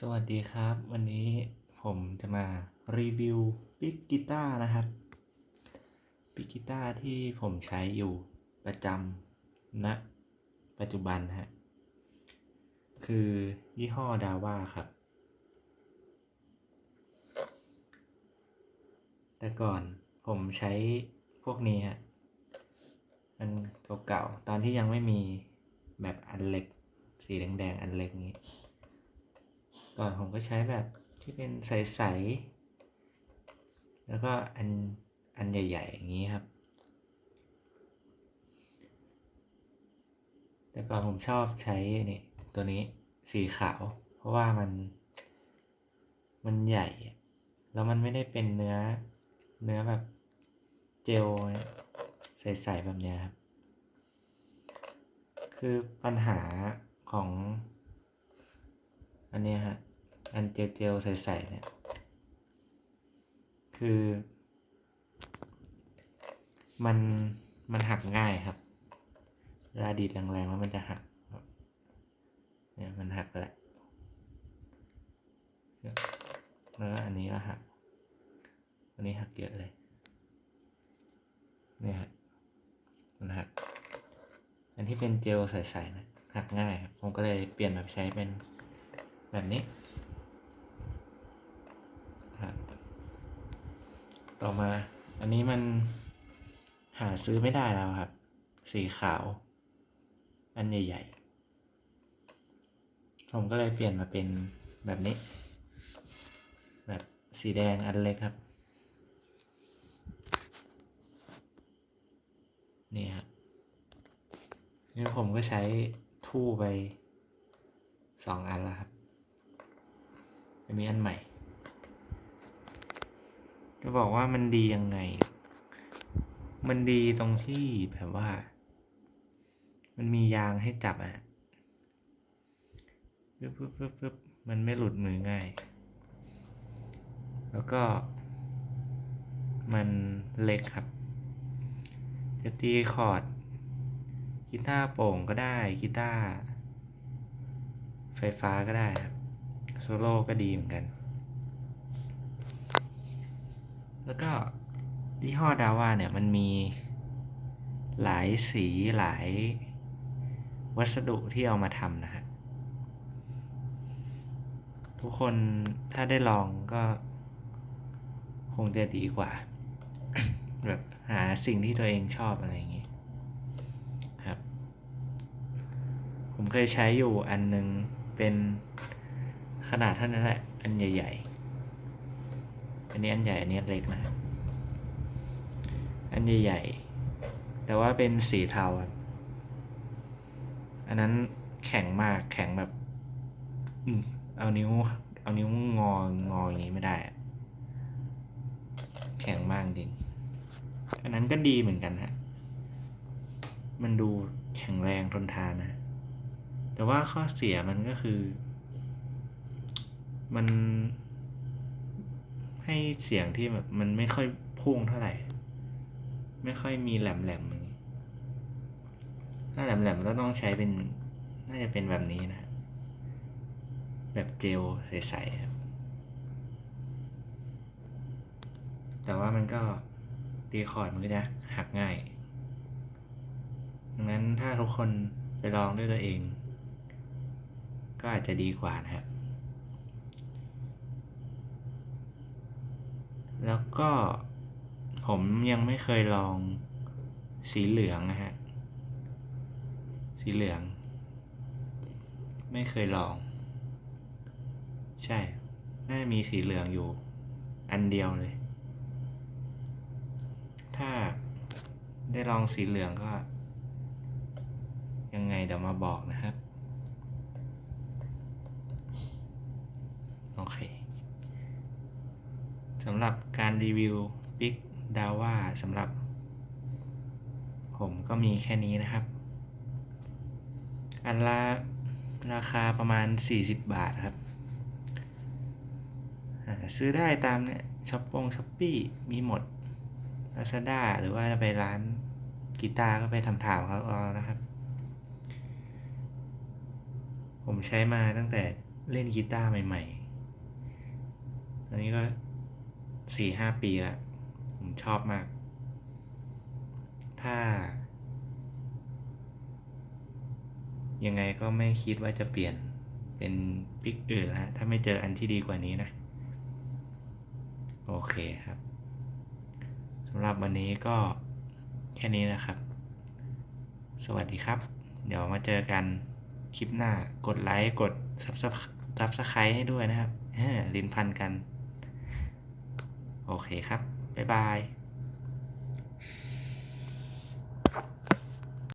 สวัสดีครับ วันนี้ผมจะมารีวิวปิกกีตาร์นะครับปิกกีตาร์ที่ผมใช้อยู่ประจำณปัจจุบันฮะคือยี่ห้อดาว่าครับ แต่ก่อนผมใช้พวกนี้ฮะอันเก่าๆตอนที่ยังไม่มีแบบอันเล็ก สีแดงๆอันเล็กนี้ ก่อนผมก็ใช้แบบที่เป็นใสๆ แล้วก็อันอันใหญ่ๆ อย่างนี้ครับ แต่ก่อนผมชอบใช้นี่ตัวนี้สีขาว เพราะว่ามันมันใหญ่ แล้วมันไม่ได้เป็นเนื้อเนื้อแบบเจลใสๆ แบบนี้ครับ คือปัญหาของอันนี้ฮะ อันเจลเจลใสๆเนี่ย คือ มันมันหักง่ายครับเวลาดีดแรงๆแล้วมันจะหัก เนี่ยมันหักไปแล้วแล้วอันนี้ก็หัก อันนี้หักเยอะเลย เนี่ยมันหัก อันที่เป็นเจลใสๆนะหักง่ายครับ ผมก็เลยเปลี่ยนมาใช้เป็นแบบนี้ครับ ต่อมา อันนี้มันหาซื้อไม่ได้แล้วครับ สีขาว อันใหญ่ๆ ผมก็เลยเปลี่ยนมาเป็นแบบนี้ แบบสีแดงอันเล็กครับ นี่ครับนี่ผมก็ใช้ทู่ไปสองอันแล้วครับ จะมีอันใหม่ จะบอกว่ามันดียังไง มันดีตรงที่แบบว่า มันมียางให้จับอะปึ๊บปึ๊บปึ๊บปึ๊บมันไม่หลุดมือง่าย แล้วก็ มันเล็กครับ จะตีคอร์ดกีตาร์โปร่งก็ได้กีตาร์ไฟฟ้าก็ได้ครับ โซโล่ก็ดีเหมือนกัน แล้วก็ยี่ห้อดาว่าเนี่ยมันมีหลายสีหลายวัสดุที่เอามาทำนะฮะ ทุกคนถ้าได้ลองก็คงจะดีกว่า แบบหาสิ่งที่ตัวเองชอบอะไรอย่างงี้ครับ ผมเคยใช้อยู่อันหนึงเป็นขนาดเท่านั้นแหละ อันใหญ่ ๆ อันนี้อันใหญ่อันนี้เล็กนะ อันใหญ่ๆแต่ว่าเป็นสีเทาครับ อันนั้นแข็งมากแข็งแบบ อืมเอานิ้ว เอานิ้วงองออย่างนี้ไม่ได้ แข็งมากจริง อันนั้นก็ดีเหมือนกันฮะ มันดูแข็งแรงทนทานนะ แต่ว่าข้อเสียมันก็คือ มัน ให้เสียงที่แบบมันไม่ค่อยพุ่งเท่าไหร่ ไม่ค่อยมีแหลมแหลมอย่างถ้าแหลมแหลมก็ต้องใช้เป็นน่าจะเป็นแบบนี้นะ แบบเจลใสๆแต่ว่ามันก็ตีคอร์ดมันก็จะหักง่ายดังนั้นถ้าทุกคนไปลองด้วยตัวเอง ก็อาจจะดีกว่านะครับ แล้วก็ผมยังไม่เคยลองสีเหลืองนะฮะ สีเหลือง ไม่เคยลอง ใช่ น่ามีสีเหลืองอยู่ อันเดียวเลย ถ้าได้ลองสีเหลืองก็ ยังไงเดี๋ยวมาบอกนะครับ โอเคสำหรับกา รีวิวปิกดาว่าสำหรับ ผมก็มีแค่นี้นะครับ อันละราคาประมาณ 40 บาทครับ ซื้อได้ตามเนี่ยช้อปปงช้อปปี้มีหมดลาซาด้าหรือว่าจะไปร้านกีตาร์ก็ไปทำถามเขาเอานะครับ ผมใช้มาตั้งแต่เล่นกีตาร์ใหม่ ๆ ตอนนี้ก็ สี่ห้าปีละผมชอบมาก ถ้า ยังไงก็ไม่คิดว่าจะเปลี่ยนเป็นปิกอื่นแล้วถ้าไม่เจออันที่ดีกว่านี้นะ โอเคครับสำหรับวันนี้ก็แค่นี้นะครับ สวัสดีครับ เดี๋ยวมาเจอกันคลิปหน้า กดไลค์ กดซับซับสไครต์ให้ด้วยนะครับลิ้นพันกัน โอเคครับ บ๊ายบาย